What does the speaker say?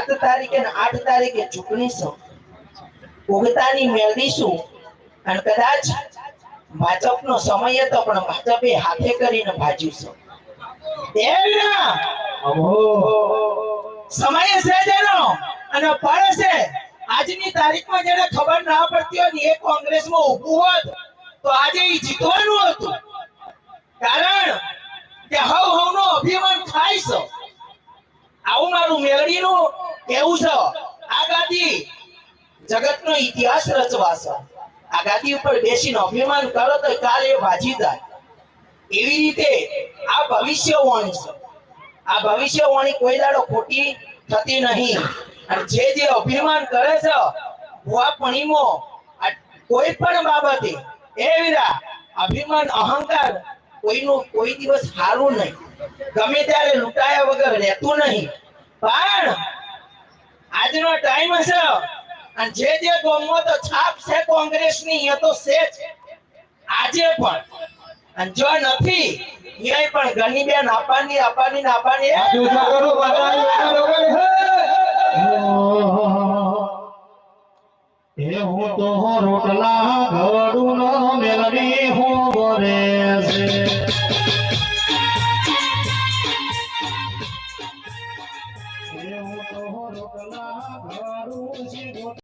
સાત તારીખે ને આઠ તારીખે ચૂંટણીશું ઉગતાની મેળવીશું. અને કદાચ ભાજપનો સમય હતો પણ ભાજપે હાથે કરીને ભાજ્યું છે. સમય છે જેનો અને ફળ છે. આજની તારીખમાં જેને ખબર ના પડતી હોય ને એ કોંગ્રેસમાં ઊભું હોત તો આજે એ જીતવાનું હતું. કારણ કે હવ હવનો અભિમાન થાય છે. આવું મારું મેળવીનું કેવું છે? આ જગતનો ઇતિહાસ આ ગાદી ઉપર બેસીને અભિમાન કરો તો કાલ એ ભાજી જાય. એવી રીતે આ ભવિષ્યવાણી છે. આ ભવિષ્યવાણી કોઈ દાડો ખોટી થતી નહીં. અને જે જે અભિમાન કરે છે, ભુવાપણીમાં કોઈ પણ બાબતે, એ વિરા અભિમાન, અહંકાર કોઈનું કોઈ દિવસ સારું નહીં. ગમે ત્યારે લૂંટાયા વગર રહેતું નહીં. પણ આજનો ટાઈમ છે અને જે જે ગામમાં તો છાપ છે કોંગ્રેસની, એ તો છે આજે પણ. અને જો નથી એ પણ ઘણી બેન આપવાની આપવાની આપવાની હું! તો રોટલા ઘડું રોકલા ઘરું છે